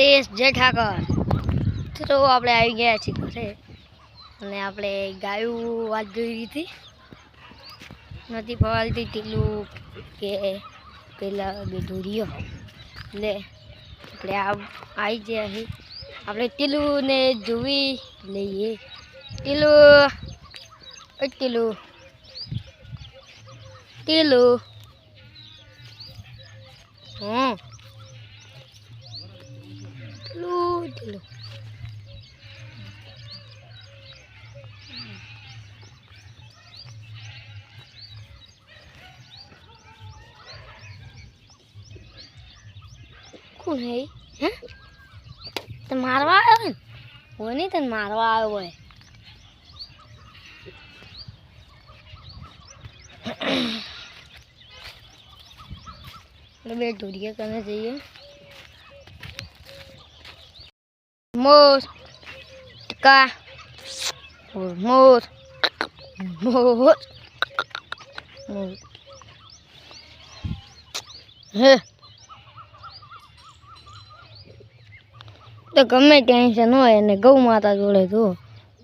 રાધેશ જય ઠાકર. તો આપણે આવી ગયા છીએ ઘરે. અને આપણે ગાયું વાત જોઈ હતી નથી ફવાલતી ટીલું કે પેલા બેઠું રહ્યો. એટલે આપણે આવી ગયા છીએ આપણે ટીલું ને જોવી લઈએ. ટીલું ટીલું. ટીલું. હમ. કોણ હે? ઈ? હે? તને મારવા આવ્યો ને? હોય નહીં તને મારવા આવ્યો હોય. આપણે બે ઢોરિયા કને જઈએ. મોર ટકા. મોર મોર મોર મોર હે તો ગમે ટેન્શન હોય અને ગૌ માતા જોડે તો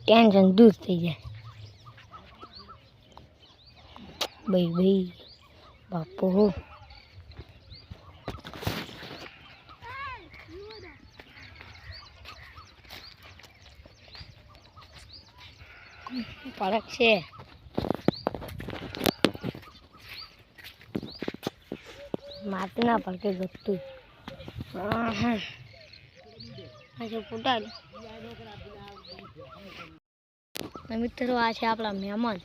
ટેન્શન દૂર થઈ જાય. ભાઈ ભાઈ, બાપુ. ફરક છે. મારતી ના પડકે ગતું આજે ફૂટાડ્યું મિત્રો આ છે આપણા મહેમાન.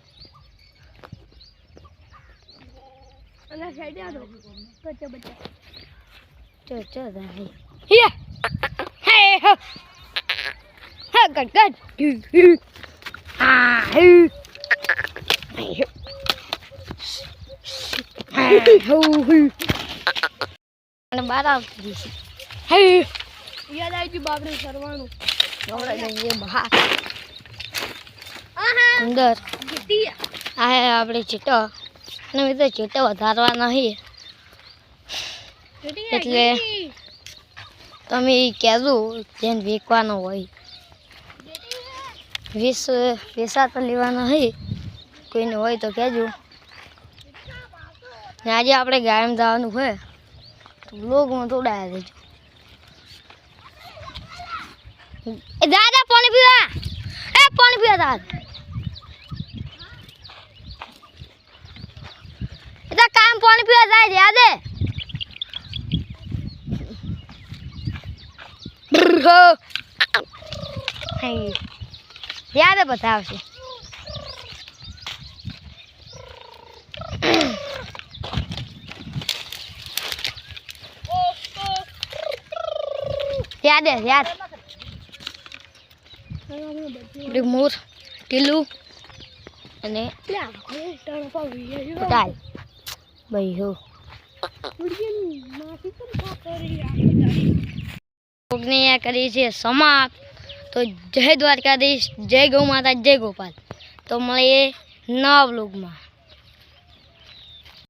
ચો ચો હે બાર આવતી હે. યાદ આવી ગયું બાપરે સરવાનું. અંદર. આ આપણે ચીટો. અને મેં તો ચીટો વધારવા નહીં. એટલે તમે કહેજો જેને વેચવાનો હોય. વીસ વેસા તો લેવાના હોય કોઈને હોય તો કહેજો. ને આજે આપણે ગાયમ જવાનું હોય તો બ્લોગમાં તોડાયા દેજો. દાદા પાણી પીવા. એ, પાણી પીવા દાદા એ કામ પાણી પીવા જાય હો? હઈ યાદ આવશે. યાદ યાદ. મોર ટીલું અને દાલ કરી છે સમાપ્ત. તો જય દ્વારકાધીશ, જય ગૌ માતા, જય ગોપાલ. તો મળીએ નવા બ્લોગમાં